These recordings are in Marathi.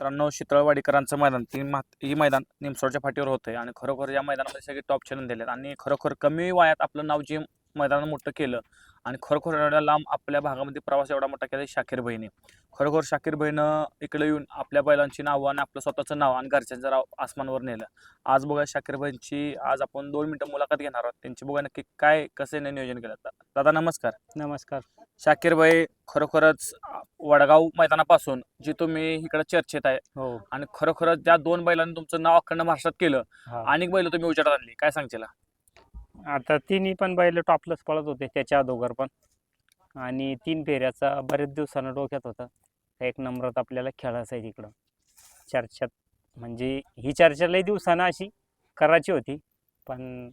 मित्रांनो शितळवाडीकरांचं मैदान ती मा ही मैदान निमसोडच्या फाटीवर होतंय आणि खरोखर या मैदानामध्ये सगळे टॉप चॅनल दिलेत आणि खरोखर कमी वयात आपलं नाव जे मैदानात मोठं केलं आणि खरोखर एवढ्या लांब आपल्या भागामध्ये प्रवास एवढा मोठा केला शाकीर बहिणी. खरोखर शाकीर बहिणं इकडे येऊन आपल्या बैलांची नावं आणि आपलं स्वतःचं नाव आणि घरच्यांचं नाव आसमानवर नेलं. आज बघा शाकीर बहिणीची आज आपण दोन मिनटं मुलाखत घेणार आहोत. त्यांची बघा नक्की काय कसे नियोजन केलं दादा नमस्कार. नमस्कार. शाकीर भाई खरोखरच वडगाव मैदानापासून जी तुम्ही इकडे चर्चेत आहे हो. आणि खरोखरच त्या दोन बैलांनी तुमचं नाव अखंड महाराष्ट्रात केलं. हा. आणि बैल तुम्ही उजेडात आणली. काय सांगशील? आता तिन्ही पण बैल टॉपलंच पळत होते त्याच्या अगोदर पण. आणि तीन फेऱ्याचा बरेच दिवसानं डोक्यात होता. एक नंबरात आपल्याला खेळायचं आहे तिकडं. चर्चेत म्हणजे ही चर्चा लई दिवसानं अशी करायची होती पण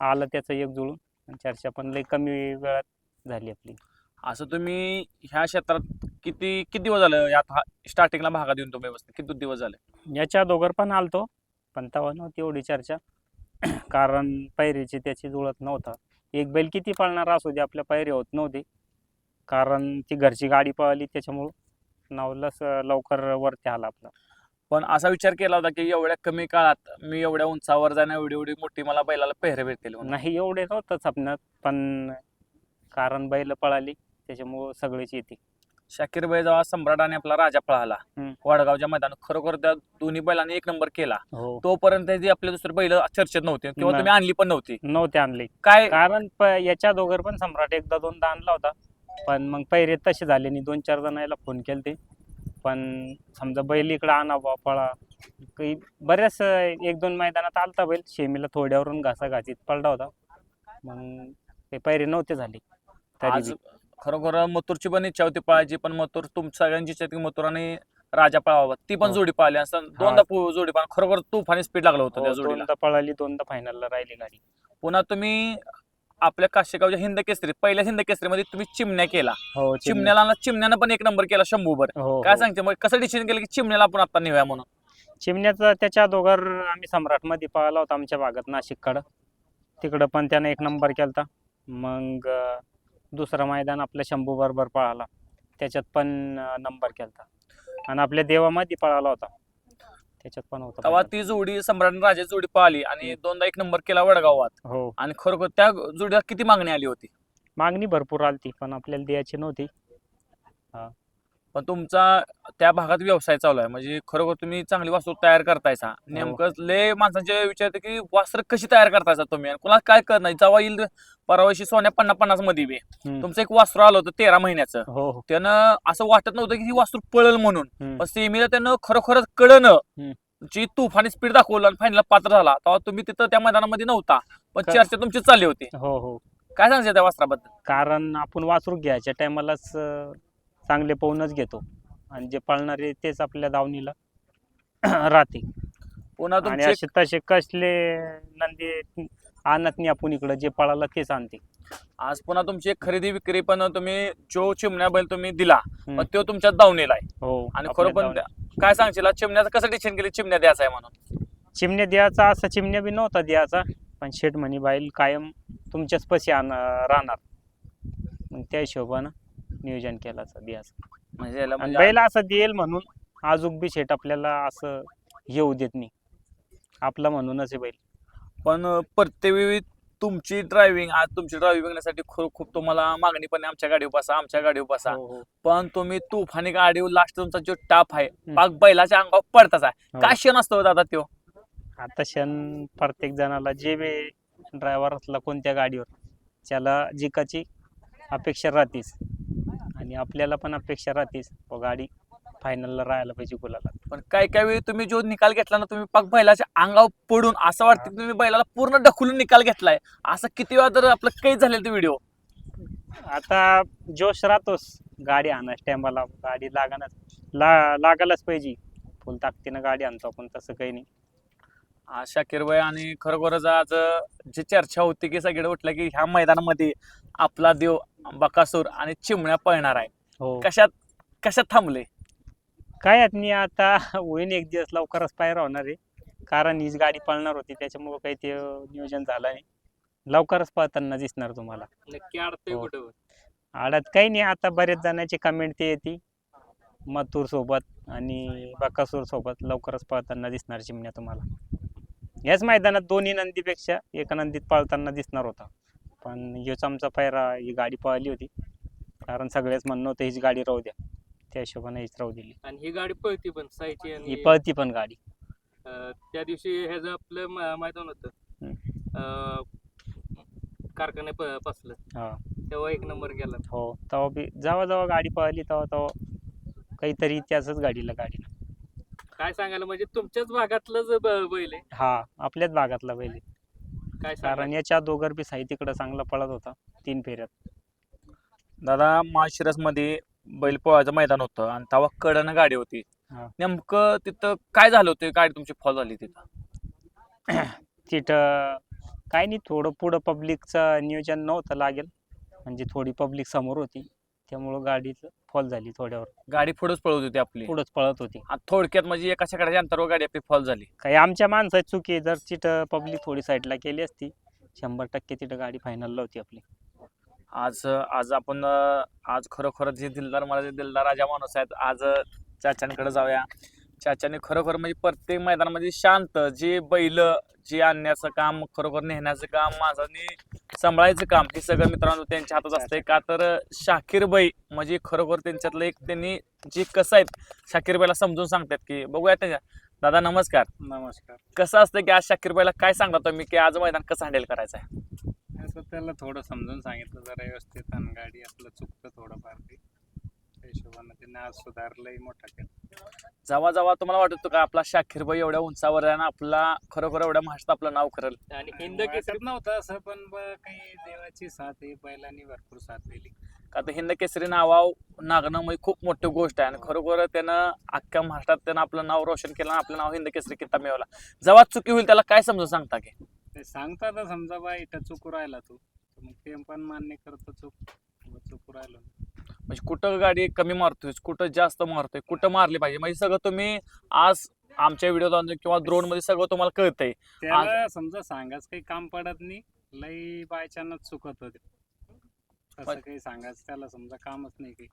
आलं त्याचं एक जुळून. चर्चा पण लई कमी वेळात झाली आपली. असं तुम्ही ह्या क्षेत्रात किती किती दिवस झालं? यात स्टार्टिंगला भागात येऊन तुम्ही बसले किती दिवस झाले? याच्या अगोदर पण आलतो पण तेव्हा नव्हती एवढी चर्चा. कारण पैरीची त्याची जुळत नव्हता. एक बैल किती पळणार असू दे आपल्या पैरी होत नव्हती. कारण ती घरची गाडी पळाली त्याच्यामुळं नावलंच लवकर वरती आला आपला. पण असा विचार केला होता की एवढ्या कमी काळात मी एवढ्या उंचावर जाणं एवढी एवढी मोठी मला बैलाला पेहरे भेटतील. नाही एवढे नव्हतंच आपणात पण कारण बैल पळाली त्याच्यामुळं सगळेच येते. शाकीर भाई जेव्हा सम्राट आणि आपला राजा पळाला हम्म. वडगावच्या मैदानात खरोखर त्या दोन्ही बैलांनी एक नंबर केला. हो. तोपर्यंत जी आपले दुसरे बैल चर्चेत नव्हते किंवा नाही. तुम्ही आणली पण नव्हती. नव्हते आणले. काय? कारण प- याच्या दोघर पण सम्राट एकदा दोनदा आणला होता. पण मग पैरे तसे झाले नाही. दोन चार जणांना फोन केले ते पण समजा बैल इकडं आणा बा पळा. काही बऱ्याच अं, एक दोन मैदानात आलता बैल. शेमीला थोड्यावरून घासाघासीत पडला होता. मग ते पैरे नव्हते झाले. तरी आज बी. खरोखर मथुरची पण इच्छा होती पळायची पण मथुर तुम सगळ्यांची इच्छा होती की मथुर आणि राजा पळावा ती पण हो. जोडी पळाली असं दोनदा पु- जोडी पण खरोखर तुफानी स्पीड लागलं होतं हो, त्या जोडीला. दोनदा पळाली दोनदा फायनलला राहिली गाडी पुन्हा तुम्ही आपल्या काशेगावच्या हिंद केसरी पहिल्या हिंद केसरीमध्ये तुम्ही चिमण्या केला. हो चिमण्याला चिमण्यानं पण एक नंबर केला शंभूभर. हो काय. सांगते मग? कसं डिसिजन केलं की चिमण्याला आपण आता नेऊया म्हणून? चिमण्याचा त्याच्या दोघर आम्ही सम्राटमध्ये पळाला होता आमच्या भागात नाशिककडं. तिकडं पण त्यानं एक नंबर केलता. मग अं, दुसरं मैदान आपल्या शंभू बरोबर पळाला. त्याच्यात पण नंबर केलता. आणि आपल्या देवामध्ये पळाला होता. त्याच्यात पण होता. तेव्हा. ती जोडी सम्राट राजा जोडी पळाली आणि दोनदा एक नंबर केला वडगावात हो. आणि खरोखर त्या जोडीला किती मागणी आली होती? मागणी भरपूर आलती पण आपल्याला द्यायची नव्हती. पण तुमचा त्या भागात व्यवसाय चालू आहे. म्हणजे खरोखर तुम्ही चांगली वास्तू तयार करतायसा नेमकं लय माणसांचे विचारते की वस्त्र कशी तयार करतायसा तुम्ही? आणि कुणाला काय करणार जेव्हा येईल परवाशी सोन्या पन्नास पन्नासमध्ये बी. तुमचं एक वास्त्र आलं होतं तेरा महिन्याचं. हो हो. त्यानं असं वाटत नव्हतं की ही वास्तू पळल म्हणून. हम्म. पण सेमीला त्यानं खरोखरच हम्म. जी तुफानी स्पीड दाखवलं आणि फायनल पात्र झाला. तेव्हा तुम्ही तिथं त्या मैदानामध्ये नव्हता. पण का- चर्चा तुमची चालली होती. हो हो. काय सांगायचं त्या वस्त्राबद्दल? कारण आपण वासरू घ्यायच्या टायमालाच चांगले पाहूनच घेतो. आणि जे पळणारे तेच आपल्या दावणीला राहते. पुन्हा आणि तुमचे असे तसे कसले नंदी आणत नाही आपण इकडं जे पळाला तेच आणते. आज पुन्हा तुमची एक खरेदी विक्री पण तुम्ही जो चिमण्या बैल तुम्ही दिला हम्म. पण तो तुमच्या दावणीला आहे. हो आणि आपल्या खरं पण दावणी. त्या- काय सांगशील आज चिमण्याचं कसं डिसिजन केलं चिमण्या द्यायचा आहे म्हणून. चिमण्या द्यायचा असा चिमण्या बी नव्हता द्यायचा पण शेठ म्हणे बाईल कायम तुमच्याच पशी आण राहणार. मग त्या हिशोबानं नियोजन केलं असं म्हणजे याला आणि म्हणजे बैल असं देईल म्हणून आजूक बी शेठ आपल्याला असं येऊ देत नाही. आपला म्हणूनच आहे बैल. पण प्रत्येक वेळी तुमची ड्रायव्हिंग आज तुमची ड्रायव्हिंग करण्यासाठी खूप खूप तुम्हाला मागणी पण आहे, आमच्या गाडीवर बसा आमच्या गाडीवर बसा. हो, हो. पण तुम्ही तुफानी गाडीवर लास्ट तुमचा जो टाप आहे. पाक बैलाच्या अंगावर पडताच आहे. हो. काय क्षण असतो दादा तो आता क्षण प्रत्येक जणाला जे बी ड्रायव्हर असला कोणत्या गाडीवर त्याला जिकाची अपेक्षा राहतेच. आणि आपल्याला पण अपेक्षा राहतेच. व गाडी फायनलला राहायला पाहिजे गुलाला. पण काय काय वेळी तुम्ही जो निकाल घेतला ना तुम्ही पाक बैलाच्या अंगावर पडून असं वाटतं की तुम्ही बैलाला पूर्ण ढकलून निकाल घेतलाय. असं किती वेळा तर आपलं काही झालेलं ते व्हिडिओ आता जोश राहतोच. गाडी आणा स्टॅम्बाला गाडी लागानच ला लागायलाच पाहिजे. फुल ताकदीनं गाडी आणतो आपण तसं काही नाही. शाकीर भाई आणि खरोखरच आज जी चर्चा होती की सगळे उठलं की ह्या मैदानामध्ये आपला देव बकासूर आणि चिमण्या पळणार आहे. हो. कशात कशात थांबले? काय आहेत मी आता होईन एक दिवस लवकरच पायरा होणार आहे. कारण हीच गाडी पळणार होती त्याच्यामुळं काही ते नियोजन झालं नाही. लवकरच पळताना दिसणार तुम्हाला. नक्की अडतंय हो. कुठं आडत काही नाही आता बरेच जणांची कमेंट ते येते मथुर सोबत आणि बकासूर सोबत लवकरच पळताना दिसणार चिमण्या तुम्हाला. याच मैदानात दोन्ही नंदीपेक्षा एका नंदीत पळताना दिसणार होता. पण ह्योच आमचा पायरा ही गाडी पळाली होती. कारण सगळेच म्हणणं होतं हीच गाडी राहू द्या. त्या हिशोबाने हीच राहू दिली. आणि ही गाडी पळती पण साईची ही आणि पळती पण गाडी. अं, त्या दिवशी ह्याचं आपलं मै- मैदान होतं. अं, कारखाने प- पासलं हा. तेव्हा एक नंबर गेला. हो तेव्हा बी जेव्हा जेव्हा गाडी पळाली तेव्हा तेव्हा काहीतरी इतिहासच गाडीला गाडीला. काय सांगायला म्हणजे तुमच्याच भागातलंच ब- बैल आहे. हा आपल्याच भागातला पहिले काय कारण याच्या दोघर बी साई तिकडं चांगला पळत होता तीन फेऱ्यात. दादा मध्ये बैल पोळाचं मैदान होतं आणि तेव्हा कडनं गाडी होती. हा. नेमकं तिथं काय झालं होतं? गाडी तुमची फॉल झाली तिथं? तिथं काय नाही थोडं पुढं पब्लिकचं नियोजन नव्हतं लागेल. म्हणजे थोडी पब्लिक समोर होती. त्यामुळं गाडीचं फॉल झाली थोड्यावर. गाडी पुढंच पळत होती आपली. पुढंच पळत होती. थोडक्यात म्हणजे एका शेकड्याच्या अंतरावर गाडी आपली फॉल झाली. काही आमच्या माणसाची चुकी आहे. जर तिथं पब्लिक थोडी साईडला केली असती शंभर टक्के तिथं गाडी फायनलला होती आपली. आज आज आपण अं, आज खरोखर जे दिलदार मला जे दिलदार राजा माणूस आहेत आज अं, चाच्यांकडे जाऊया. चाच्याने खरोखर म्हणजे प्रत्येक मैदानामध्ये शांत जे बैल जे आणण्याचं काम खरोखर नेण्याचं काम माणसाने सांभाळायचं काम हे सगळं मित्रांनो त्यांच्या हातात असतंय. का तर शाकीर बाई म्हणजे खरोखर त्यांच्यातलं एक त्यांनी जे कसं आहेत शाकीर बाईला समजून सांगतात की बघूया त्यांच्या. दादा नमस्कार. नमस्कार. कसं असतं की आज शाकीर बाईला काय सांगता तुम्ही की आज मैदान कसं हँडल करायचं आहे? त्याला थोडं समजून सांगितलं जरा व्यवस्थित आणि गाडी आपलं चुकतं थोडंफार त्या हिशोबानं त्याने आज सुधारलंही मोठा केलं. जेव्हा जेव्हा तुम्हाला वाटत होतं का आपला शाकीरबाई एवढ्या उंचावर आहे आणि आपला खरोखर एवढ्या महाराष्ट्रात आपलं नाव करेल? आणि हिंद केसरी वाटत नव्हतं असं पण ब- काही देवाची साथ आहे बैलांनी भरपूर साथ दिली. का तर हिंद केसरी नावाव नागणं म्हणजे खूप मोठी गोष्ट आहे आणि खरोखर त्यानं अख्ख्या महाराष्ट्रात त्यानं आपलं नाव रोशन केलं आणि आपलं नाव हिंद केसरी किताब मिळवला. जेव्हा चुकी होईल त्याला काय समजून सांगता की? ते सांगतात ना समजा बा इथं चुकू राहिला तू. तर मग ते पण मान्य करतो चूक. चुकू राहिलो म्हणजे कुठं गाडी कमी मारतोय कुठं जास्त मारतोय कुठं मारली पाहिजे? म्हणजे सगळं तुम्ही आज आमच्या व्हिडिओ किंवा ड्रोनमध्ये सगळं तुम्हाला कळतंय. त्याला समजा सांगाच काही काम पडत नाही लई बायचानच चुकत होते. तसं काही सांगायचं त्याला समजा कामच नाही काही.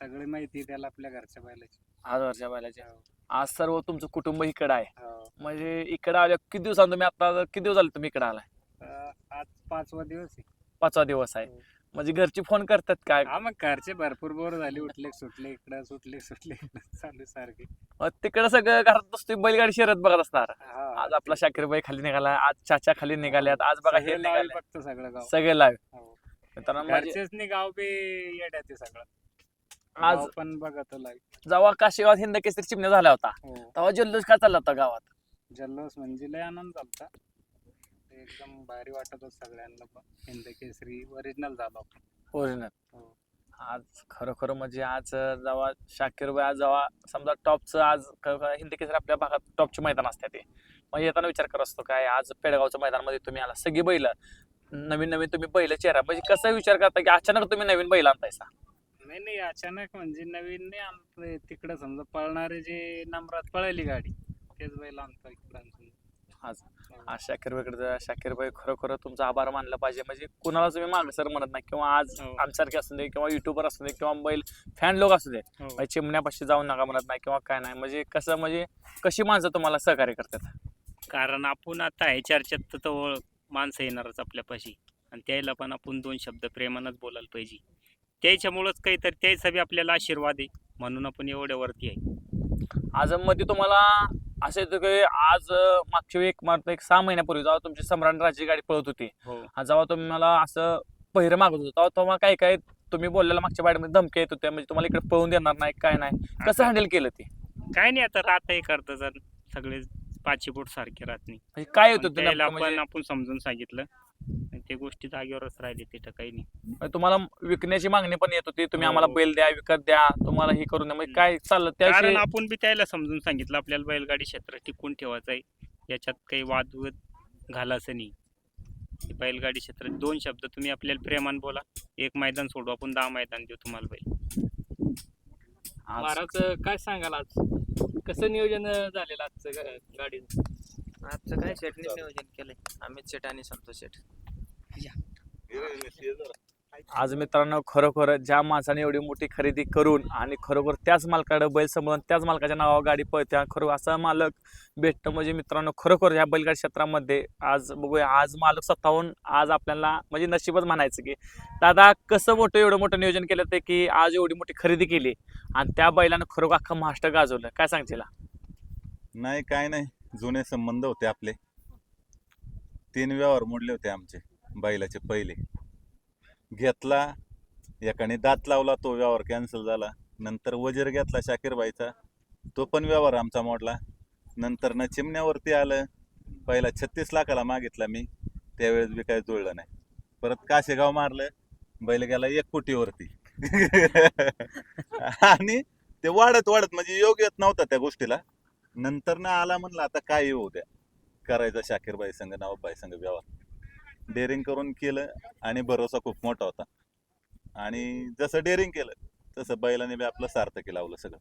सगळी माहिती आहे त्याला आपल्या घरच्या बैलाची. आज वर्षा बैलाच्या आज सर्व तुमचं कुटुंब इकडं आहे. हो. म्हणजे इकडं आल्या किती दिवसांनी तुम्ही आता किती दिवस झाले तुम्ही इकडे आलाय? तर आज पाचवा दिवस आहे. पाचवा दिवस आहे. हो. म्हणजे घरची फोन करतात काय? हा मग घरचे भरपूर बोर झाले उठले सुटले इकडं सुटले सुटले इकडं चालू सारखे. मग तिकडं सगळं घरात बसतोय बैलगाडी शर्यत बघत असणार. आज आपला शाकीरबाई खाली निघाला आज चाचा खाली निघाल्यात आज बघा हे निघाले फक्त सगळं गाव. सगळे लाईव्ह हो. मित्रांनो म्हणजे घरचेच नाही गाव बी येड्यात आहे सगळं. आज- पण बघत लाईव्ह जेव्हा काशीगावात हिंद केसरी चिमण्या झाला होता हो. तेव्हा जल्लोष काय चालला होता गावात? जल्लोष म्हणजे लय आनंद एकदम भारी वाटत होत सगळ्यांना पण. हिंद केसरी ओरिजिनल झालो आपण. ओरिजिनल हो. आज खरोखर म्हणजे आज जेव्हा शाकीरबाई आज जेव्हा समजा टॉपचं आज क- क- हिंद केसरी आपल्या भागात टॉपचे मैदान असते ते. मग येताना विचार करत असतो काय आज पेडगावच्या मैदानामध्ये तुम्ही आला. सगळी बैल नवीन नवीन तुम्ही बैल चेहरा. म्हणजे कसा विचार करता की अचानक तुम्ही नवीन बैल आणतायसा? नाही नाही अचानक म्हणजे नवीन नाही आणतोय. तिकडं समजा पळणारे जे नंबरात पळाली गाडी तेच बैल आणतो इकडं आणतो. आज. आज शाकीरबाईकडे शाकीरबाई खरोखर तुमचा आभार मानला पाहिजे. म्हणजे कुणाला तुम्ही माग सर म्हणत नाही किंवा आज हो. आमच्यासारखे असू दे किंवा युट्यूबर असू दे किंवा बैल फॅन लोक असू दे हो. म्हणजे चिमण्यापाशी जाऊ नका म्हणत नाही किंवा काय नाही. म्हणजे कसं म्हणजे कशी माणसं तुम्हाला सहकार्य करतात? कारण आपण आता आहे चर्चेत तर तो माणसं येणारच आपल्यापाशी. आणि त्याला पण आपण दोन शब्द प्रेमानच बोलायला पाहिजे. त्याच्यामुळंच काहीतरी त्याचा बी आपल्याला आशीर्वाद आहे. म्हणून आपण एवढ्या वरती आहे. आज मध्ये तुम्हाला असं येतं की आज अं, मागच्या एक मारतो एक सहा महिन्यापूर्वी जेव्हा तुमची सम्राट राजी गाडी पळत होती हो. जेव्हा तुम्ही मला असं पहिरं मागत होतं तेव्हा तेव्हा काय काय तुम्ही बोललेला मागच्या बाईमध्ये धमक्या येत होत्या म्हणजे तुम्हाला इकडे पळून देणार नाही काय नाही. कसं हँडल केलं ते? काय नाही आता राहतही करतं जर सगळे पाचशे बोट सारखे राहत नाही म्हणजे काय येत पण होतं त्याला नेमकं आपण म्हणजे आपण समजून सांगितलं. ते गोष्टी जागेवरच राहिले तिथं काही नाही. म्हणजे तुम्हाला विकण्याची मागणी पण येत होती तुम्ही हो. आम्हाला बैल द्या विकत द्या तुम्हाला हे करून द्या म्हणजे काय चाललं? कारण आपण बी त्याला समजून सांगितलं आपल्याला बैलगाडी क्षेत्र टिकून ठेवायचं आहे. याच्यात काही वादविवाद घालायचं नाही. हे बैलगाडी क्षेत्र दोन शब्द तुम्ही आपल्याला प्रेमान बोला. एक मैदान सोडू आपण दहा मैदान देऊ तुम्हाला बैल. आज महाराज काय सांगाल आज? कसं नियोजन झालेलं आजचं गा- गाडीचं? आजचं काय शेटने नियोजन केलंय? अमित शेट आणि संतोष शेट. आज मित्रांनो खरोखर ज्या माणसाने एवढी मोठी खरेदी करून आणि खरोखर त्याच मालकाकडे बैल संबंध त्याच मालकाच्या नावावर गाडी पळते आणि खरोखर असा मालक भेटतं म्हणजे मित्रांनो खरोखर ह्या बैलगाडी क्षेत्रामध्ये आज बघूया आज मालक स्वतःहून आज आपल्याला म्हणजे नशीबच म्हणायचं की दादा कसं मोठं एवढं मोठं नियोजन केलं ते की आज एवढी मोठी खरेदी केली आणि त्या बैलानं खरोखर अख्खं महाराष्ट्र गाजवलं काय सांगशील नाही काय नाही. जुने संबंध होते आपले. तीन व्यवहार मोडले होते आमचे. बैलाचे पहिले. घेतला एकाने दात लावला तो व्यवहार कॅन्सल झाला. नंतर वजीर घेतला शाकीरबाईचा. तो पण व्यवहार आमचा मोडला. नंतर न चिमण्यावरती आलं. पहिला छत्तीस लाखाला मागितला मी. त्यावेळेस बी काय जुळलं नाही. परत काशेगाव मारलं. बैल गेला एक कोटीवरती. आणि ते वाढत वाढत म्हणजे योग येत नव्हता त्या गोष्टीला. नंतर ना आला म्हणलं आता काय येऊ द्या. करायचा शाकीरबाई संघ नवाबाई संघ व्यवहार. डेअरिंग करून केलं आणि भरोसा खूप मोठा होता. आणि जसं डेअरिंग केलं तसं बैलाने बी आपलं सार्थकी लावलं सगळं.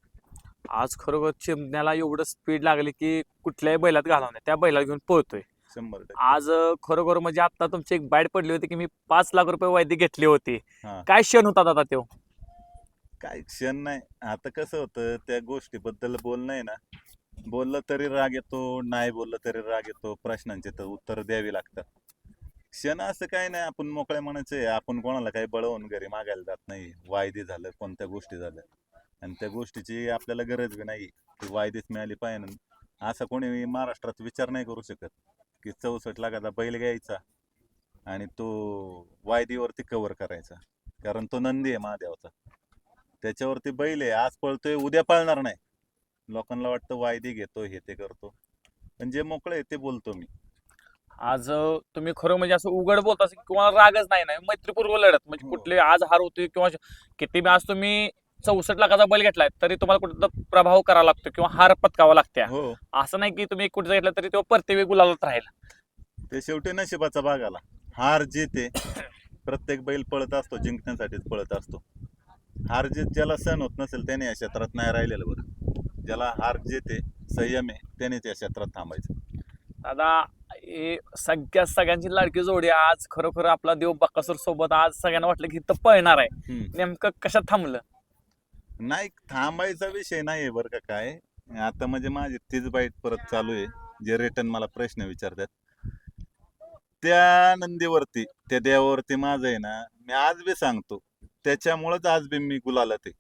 आज खरोखर चिमण्याला एवढं स्पीड लागली की कुठल्याही बैलात घालवणे त्या बैलाला घेऊन पळतोय. शंभर टक्के. आज अं, खरोखर म्हणजे आता तुमची एक बाईट पडली होती की मी पाच लाख रुपये वैद्य घेतली होती. हा. काय क्षण होता दादा तो? काय क्षण नाही. आता कसं होतं त्या गोष्टीबद्दल बोलणं आहे ना बोललं तरी राग येतो नाही बोललं तरी राग येतो प्रश्नांचे तर उत्तर द्यावी लागतात. क्षण असं काय नाही आपण मोकळ्या मनाचे आपण कोणाला काही बळवून घरी मागायला जात नाही. वायदे झालं कोणत्या गोष्टी झाल्या आणि त्या गोष्टीची आपल्याला गरज बी नाही. ती वायदेच मिळाली पाहिजे. असा असं कोणी महाराष्ट्रात विचार नाही करू शकत की चौसष्ट लाखाचा बैल घ्यायचा आणि तो वायदीवरती कव्हर करायचा. कारण तो नंदी आहे महादेवाचा. त्याच्यावरती बैल आहे. आज पळतोय उद्या पळणार नाही. लोकांना वाटतं वायदे घेतो हे ते करतो. पण जे मोकळे आहे ते बोलतो मी. आज तुम्ही खरं म्हणजे असं उघड बोलता किंवा रागच नाही नाही. मैत्रीपूर्व लढत. म्हणजे हो. कुठले आज हार होते किंवा किती आज तुम्ही चौसष्ट लाखाचा बैल घेतलाय तरी तुम्हाला कुठं प्रभाव करावा लागतो किंवा हार पत्कावा लागते हो. असं नाही की तुम्ही कुठे घेतला तरी तो परतेवी गुलालात राहील. ते शेवटी नशिबाचा भाग आला. हार जीत प्रत्येक बैल पळत असतो जिंकण्यासाठीच पळत असतो. हार जीत ज्याला सण होत नसेल त्याने या क्षेत्रात नाही राहिलेलं बरं. ज्याला हार जीत संयम आहे त्यानेच या क्षेत्रात थांबायचं. दादा हे सगळ्या सगळ्यांची लाडकी जोडी. आज खरोखर आपला देव बक्कासूर सोबत आज सगळ्यांना वाटलं की इथं पळणार आहे. हम्म. नेमकं कशात थांबलं? नाही थांबायचा विषय नाही बरं का काय. आता म्हणजे माझी तीच बाईट परत चालू आहे. जे रिटर्न मला प्रश्न विचारतात. त्या नंदीवरती त्या देवावरती माझं आहे ना मी आज बी सांगतो. त्याच्यामुळंच आज बी मी गुलालत आहे.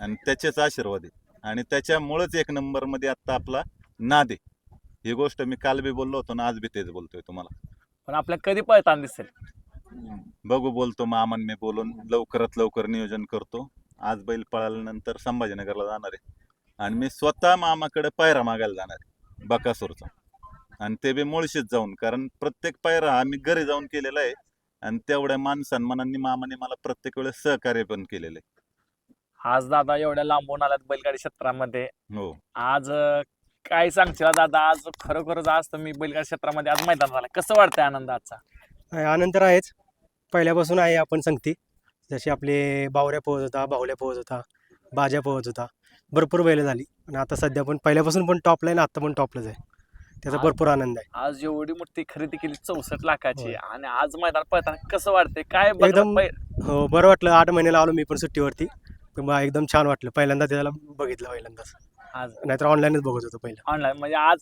आणि त्याचेच आशीर्वाद आहे. आणि त्याच्यामुळंच एक नंबरमध्ये आता आपला नाद आहे. ही गोष्ट मी काल बी बोललो होतो ना आज बी तेच बोलतोय तुम्हाला. पण आपल्या कधी पळताना दिसेल? बघू बोलतो मामान मी बोलून. लवकरात लवकर नियोजन करतो. आज बैल पळाल्यानंतर संभाजीनगरला जाणार आहे. आणि मी स्वतः मामाकडे पायरा मागायला जाणार आहे बकासूरचा. आणि ते बी मुळशीत जाऊन कारण प्रत्येक पायरा हा मी घरी जाऊन केलेला आहे. आणि तेवढ्या मान सन्मानांनी मामाने मला प्रत्येक वेळेस सहकार्य पण केलेलं आज दादा एवढ्या लांबून आल्यात बैलगाडी क्षेत्रामध्ये. आहे हो. आज अं, काय सांगशील दादा आज खरोखरच आज तुम्ही बैलगाडी क्षेत्रामध्ये आज मैदान झालं कसं वाटतंय आनंद आजचा? आनंद तर आहेच. पहिल्यापासून आहे आपण संगती. जशी आपले बावऱ्या पोहत होता बाहुल्या पोहत होता बाज्या पोहत होता भरपूर बैल झाली. आणि आता सध्या पण पहिल्यापासून पण टॉपला आहे आणि आता पण टॉपलाच आहे. त्याचा भरपूर आनंद आहे. आज एवढी मोठी खरेदी केली चौसष्ट लाखाची. होय. आणि आज मैदान पळताना कसं वाटतंय? काय बदल एकदम- पै- हो बरं वाटलं. आठ महिन्याला आलो मी पण सुट्टीवरती. पण बा एकदम छान वाटलं. पहिल्यांदा त्याला बघितलं पहिल्यांदाच. आज. नाहीतर ऑनलाईनच बघत होतो पहिलं. ऑनलाईन म्हणजे आज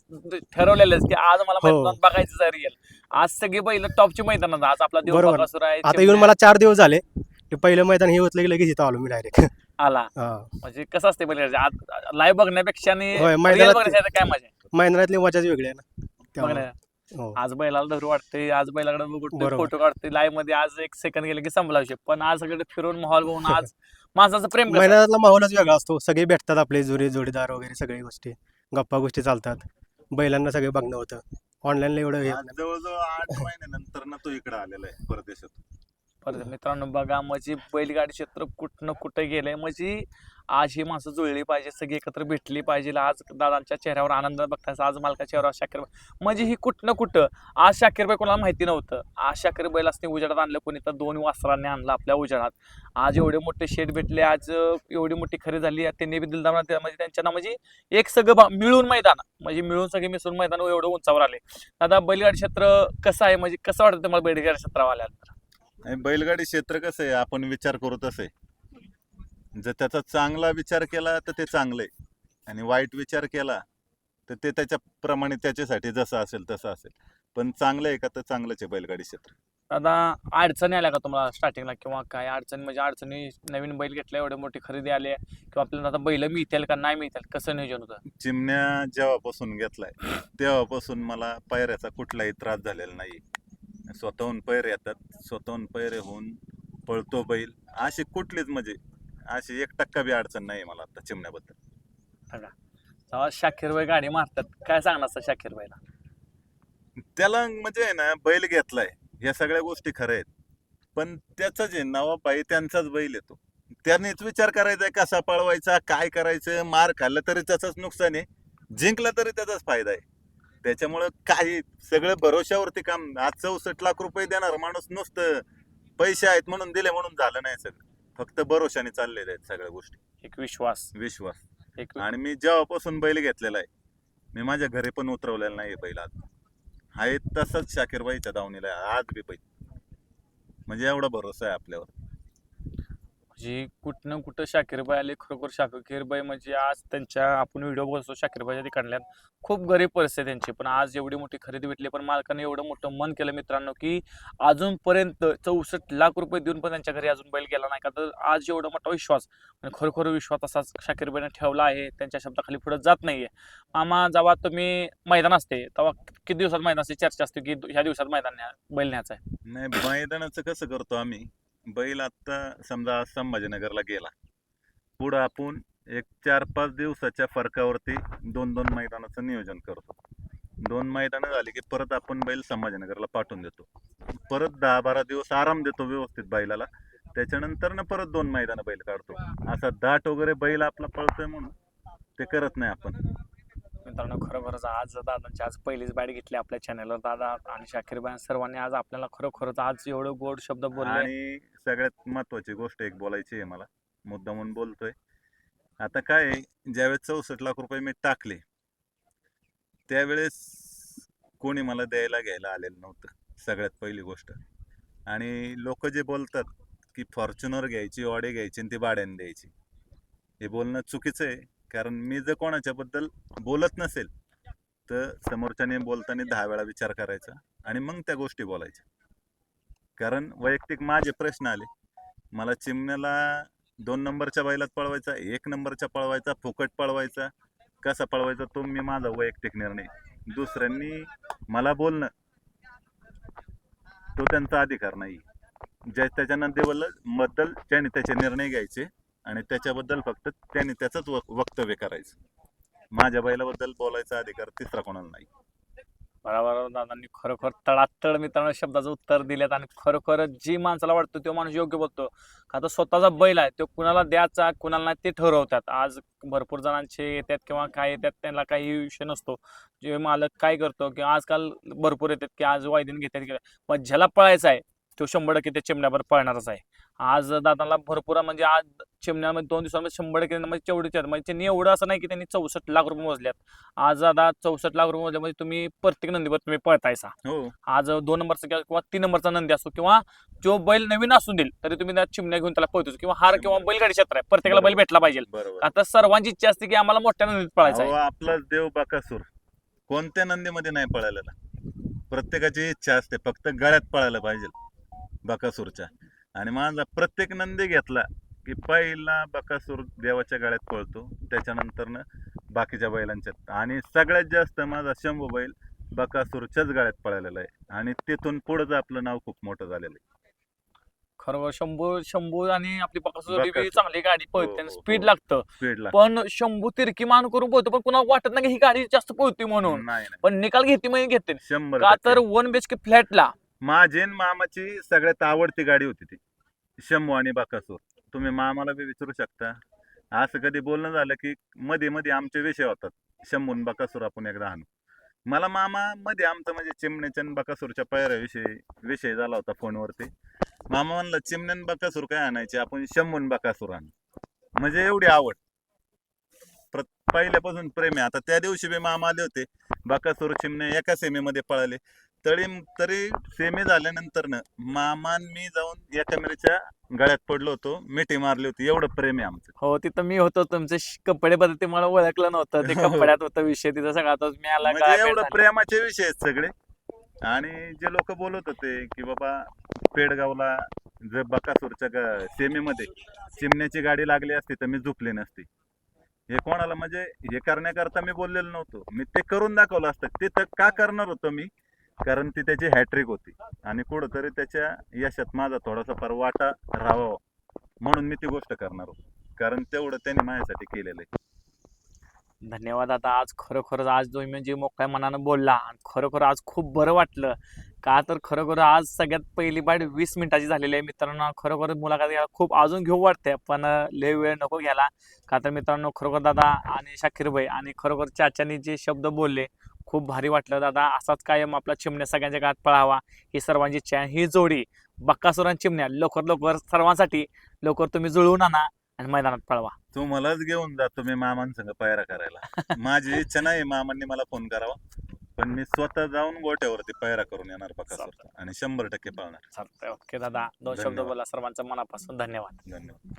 ठरवलेलंच की आज मला हो. मैदान बघायचं येईल आज सगळी बैल टॉपची मैदान आज आपला देव बरोबर. बकासूर आहे आता येऊन मला चार दिवस झाले ते पहिलं मैदान हे होतं की लगेच इथं आलो मी डायरेक्ट आला. म्हणजे कसं असते बैल आज लाईव्ह बघण्यापेक्षा आणि होय, real मैदानात- बघण्याची काय मजा आहे? मैदानातली मजाच वेगळी आहे ना. त्यामुळे बघण्या हो. आज बैलाला धरू वाटते आज बैलाकडे बघतो बरोबर. फोटो काढते लाईव्हमध्ये आज एक सेकंड गेले की संपला विषय. पण आज सगळे फिरून माहोल बघून आज माणसाचं प्रेम कसं आहे? मैदानातला माहोलच वेगळा असतो. सगळे भेटतात आपले जोडी जोडीदार वगैरे सगळ्या गोष्टी. गप्पा गोष्टी चालतात. बैलांना सगळे बघणं होतं. ऑनलाईनला एवढं हे आज जवळजवळ आठ महिन्यानंतर ना तो इकडे आलेला आहे परदेशात. परत मित्रांनो बघा म्हणजे बैलगाडी क्षेत्र कुठं कुठे गेलंय. म्हणजे आज ही माणसं जुळली पाहिजे सगळी एकत्र भेटली पाहिजे. आज दादांच्या चेहऱ्यावर आनंद बघतायचा आज मालकाच्या चेहऱ्यावर शाकीर म्हणजे ही कुठं ना कुठं आज शाकीरबाई कोणाला माहिती नव्हतं. आज शाकीर असणे उजेडात आणलं कोणी तर दोन वासरांनी आणलं आपल्या उजेडात. आज एवढे मोठे शेड भेटले आज एवढी मोठी खरी झाली त्यांनी बी दिलदार म्हणजे त्यांच्या म्हणजे एक सगळं बा- मिळून मैदान. म्हणजे मिळून सगळे मिसळून मैदान एवढं उंचावर आले. दादा बैलगाडी क्षेत्र कसं आहे? म्हणजे कसं वाटतं तुम्हाला बैलगाडी क्षेत्रावर आल्यानंतर आणि बैलगाडी क्षेत्र कसं आहे? आपण विचार करू तसं. आहे जर त्याचा चांगला विचार केला तर ते चांगलं आहे. आणि वाईट विचार केला तर ते त्याच्याप्रमाणे त्याच्यासाठी जसं असेल तसं असेल. पण चांगलं आहे का? तर चांगलंच आहे बैलगाडी क्षेत्र. दादा अडचणी आल्या का तुम्हाला स्टार्टिंगला किंवा काय अडचणी? म्हणजे अडचणी नवीन बैल घेतल्या एवढी मोठी खरेदी आली आहे किंवा आपल्याला आता बैल मिळतील का नाही मिळतील? कसं नियोजन होतं? चिमण्या जेव्हापासून घेतलाय तेव्हापासून मला पायऱ्याचा कुठलाही त्रास झालेला नाही. स्वतःहून पैर येतात स्वतःहून पैरे होऊन पळतो बैल. अशी कुठलीच म्हणजे अशी एक टक्का बी अडचण नाही मला आता चिमण्याबद्दल. जेव्हा शाकीरबाई गाडी मारतात. काय सांगणार असतं शाकीरबाईला? त्याला म्हणजे आहे ना बैल घेतलाय. या सगळ्या गोष्टी खऱ्या आहेत. पण त्याचं जे नवाबाई त्यांचाच बैल येतो त्यानेच विचार करायचा आहे कसा पळवायचा काय करायचं मार खाल्लं तरी त्याचंच नुकसान आहे. जिंकला तरी त्याचाच फायदा आहे. त्याच्यामुळं काही सगळं भरोशावरती काम. आज चौसष्ट लाख रुपये देणार माणूस नुसतं पैसे आहेत म्हणून दिले म्हणून झालं नाही सगळं. फक्त भरोशाने चाललेले आहेत सगळ्या गोष्टी. एक विश्वास. विश्वास. एक आणि मी जेव्हापासून बैल घेतलेला आहे मी माझ्या घरी पण उतरवलेला नाही बैल आज आहे तसंच शाकीरबाईच्या दावणीला आहे, आज बी बैल. म्हणजे एवढा भरोसा आहे आपल्यावर. म्हणजे कुठं कुठं शाकीरबाई आले खरोखर शाकीरबाई म्हणजे आज त्यांच्या आपण व्हिडिओ बघतो शाकीरबाईच्या ठिकाणल्या खूप गरीब परिस्थिती त्यांची पण आज एवढी मोठी खरेदी भेटली पण मालकाने एवढं मोठं मन केलं मित्रांनो की अजूनपर्यंत चौसष्ट लाख रुपये देऊन पण त्यांच्या घरी अजून बैल गेला नाही. का तर आज एवढा मोठा विश्वास म्हणजे खरोखर विश्वास असाच शाकीरबाईने ठेवला आहे त्यांच्या शब्दाखाली पुढे जात नाहीये. मामा जेव्हा तुम्ही मैदान असते तेव्हा किती दिवसात मैदानाची चर्चा असते की ह्या दिवसात मैदान बैल न्यायचा आहे? नाही मैदानाचं कसं करतो आम्ही? बैल आत्ता समजा संभाजीनगरला गेला. पुढं आपण एक चार पाच दिवसाच्या फरकावरती दोन दोन मैदानाचं नियोजन करतो. दोन मैदानं झाली की परत आपण बैल संभाजीनगरला पाठवून देतो. परत दहा बारा दिवस आराम देतो व्यवस्थित बैलाला. त्याच्यानंतर ना परत दोन मैदानं बैल काढतो. असा दाट वगैरे बैल आपला पळतोय म्हणून ते करत नाही आपण. मित्रांनो खरोखरच आज दादांची आज पहिलीच बॅट घेतली आपल्या चॅनलवर दादा आणि शाकीरबाई सर्वांनी आज आपल्याला खरोखरच आज एवढं गोड शब्द बोलले. आणि सगळ्यात महत्वाची गोष्ट एक बोलायची आहे मला. मुद्दा म्हणून बोलतोय. आता काय आहे, ज्यावेळेस चौसष्ट लाख रुपये मी टाकले त्यावेळेस कोणी मला द्यायला घ्यायला आलेलं नव्हतं. सगळ्यात पहिली गोष्ट. आणि लोक जे बोलतात की फॉर्च्युनर घ्यायची ऑडी घ्यायची आणि ती भाड्याने द्यायची. हे बोलणं चुकीचं आहे. कारण मी जर कोणाच्याबद्दल बोलत नसेल तर समोरच्याने बोलताना दहा वेळा विचार करायचा आणि मग त्या गोष्टी बोलायच्या. कारण वैयक्तिक माझे प्रश्न आले. मला चिमण्याला दोन नंबरच्या बैलात पळवायचा एक नंबरच्या पळवायचा फुकट पळवायचा. कसा पळवायचा तो मी माझा वैयक्तिक निर्णय. दुसऱ्यांनी मला बोलणं तो त्यांचा अधिकार नाही. ज्या त्याच्या नंदेबद्दल बद्दल त्याने त्याचे निर्णय घ्यायचे आणि त्याच्याबद्दल फक्त त्याने त्याचंच वक्तव्य करायचं. माझ्या बैलाबद्दल बोलायचा अधिकार तिसरा कोणाला नाही. बरोबर दादांनी खरोखर तडातड मित्रांनो शब्दाचं उत्तर दिलेत आणि खरोखर जी माणसाला वाटतं तो माणूस योग्य बोलतो. का तर स्वतःचा बैल आहे तो कुणाला द्यायचा कुणाला नाही ते ठरवतात. आज भरपूर जणांचे येतात किंवा काय येतात त्यांना काही विषय नसतो. जे मालक काय करतो किंवा आजकाल भरपूर येतात की आज वायदीन घेतात की पण ज्याला पळायचा आहे तो शंभर टक्के त्या चिमण्यावर पळणारच आहे. आज दादाला भरपूर म्हणजे आज चिमण्यामध्ये दोन दिवसांमध्ये शंभर टक्के म्हणजे तेवढीच आहेत. म्हणजे त्यांनी एवढं असं नाही की त्यांनी चौसष्ट लाख रुपये मोजल्यात आज दादा चौसष्ट लाख रुपये मोजले म्हणजे तुम्ही प्रत्येक नंदीवर तुम्ही पळतायसा. हो. आज दोन नंबरचा किंवा किंवा तीन नंबरचा नंदी असो किंवा जो बैल नवीन असून देईल तरी तुम्ही त्या चिमण्या घेऊन त्याला पळतो किंवा हार किंवा बैलगाडी क्षेत्र आहे प्रत्येकाला बैल. भेटला पाहिजे. आता सर्वांची इच्छा असते की आम्हाला मोठ्या नंदीत पळायचं आपलाच देव बाकासूर. कोणत्या नंदीमध्ये नाही पळालेला? प्रत्येकाची इच्छा असते फक्त गळ्यात पळायला पाहिजे बकासूरच्या. आणि माझा प्रत्येक नंदी घेतला की पहिला बकासूर देवाच्या गळ्यात पळतो त्याच्यानंतर बाकीच्या बैलांच्यात आणि सगळ्यात जास्त माझा शंभू बैल बकासूरच्याच गळ्यात पळालेला आहे. आणि तिथून पुढंच आपलं नाव खूप मोठं झालेलं आहे. खरोखर शंभू शंभू आणि आपली बकासूर. चांगली गाडी पळते हो, हो, स्पीड हो. लागतं. स्पीडला पण शंभू तिरकी मान करून पळतो पण कुणाला वाटत नाही की ही गाडी जास्त पळते म्हणून. पण निकाल घेते म्हणजे घेते. शंभर का. तर वन बेच के फ्लॅटला माझी मामाची सगळ्यात आवडती गाडी होती ती. शंभू आणि बाकासूर. तुम्ही मामाला बी विचारू शकता. असं कधी बोलणं झालं की मध्ये मध्ये आमचे विषय होतात. शंभून बकासूर आपण एकदा आणू मला मामा मध्ये आमचं म्हणजे चिमण्याच्या बकासूरच्या पायऱ्याविषयी विषय झाला होता फोनवरती. मामा म्हणलं चिमण्यान बकासूर काय आणायचे? आपण शंभून बकासूर आणू. म्हणजे एवढी आवड. प्र- पहिल्यापासून प्रेम आहे. आता त्या दिवशी बी मामा आले होते. बकासूर चिमणे एका सेमीमध्ये पळाले. तरी तरी सेमी झाल्यानंतर न मामान मी जाऊन एका मिरच्या गळ्यात पडलो होतो. मिठी मारली होती. एवढं प्रेम आहे आमचं. हो तिथं मी होतो. तुमचे श- कपडे बद्दल ते मला ओळखलं नव्हतं. ते हो. कपड्यात होतं विषय तिथं सगळा. तो मी आला म्हणजे एवढं झाली. प्रेमाचे विषय आहेत सगळे. आणि जे लोक बोलत होते की बाबा पेडगावला जर बकासूरच्या सेमीमध्ये चिमण्याची गाडी लागली असती तर मी झुकली नसती. हे कोणाला म्हणजे हे करण्याकरता मी बोललेलो नव्हतो. मी ते करून दाखवलं असतं. ते तर का करणार होतो मी? कारण ती त्याची हॅट्रिक होती. आणि कुठंतरी त्याच्या यशात माझा थोडासा फार वाटा राहावा म्हणून मी ती गोष्ट करणार होतो. कारण तेवढं त्यांनी माझ्यासाठी केलेलं आहे. धन्यवाद. आता आज खरोखरच आज जो म्हणजे मोकळ्या मनानं बोलला आणि खरोखर आज खूप बरं वाटलं. का तर खरोखर आज सगळ्यात पहिली पाठ वीस मिनिटाची झालेली आहे. मित्रांनो खरोखर मुलाखत घ्यायला खूप अजून घेऊ वाटते पण लय वेळ नको घ्यायला. का तर मित्रांनो खरोखर दादा आणि शाकीर भाई आणि खरोखर चाचांनी जे शब्द बोलले खूप भारी वाटलं दादा. असाच कायम आपला चिमण्या सगळ्यांच्या काळात पळावा. ही सर्वांची इच्छा आहे ही जोडी बक्कासुर आणि चिमण्या. लवकर लवकर सर्वांसाठी लवकर तुम्ही जुळवून आणा आणि मैदानात पळवा. तुम्हालाच घेऊन जातो मी मामांसंग पायरा करायला. माझी इच्छा नाही मामांनी मला फोन करावा पण मी स्वतः जाऊन गोट्यावरती पायरा करून येणार बकासूरचा आणि शंभर टक्के पाळणार. ओके दादा. दोन शब्द. बोला सर्वांचं मनापासून. धन्यवाद. धन्यवाद.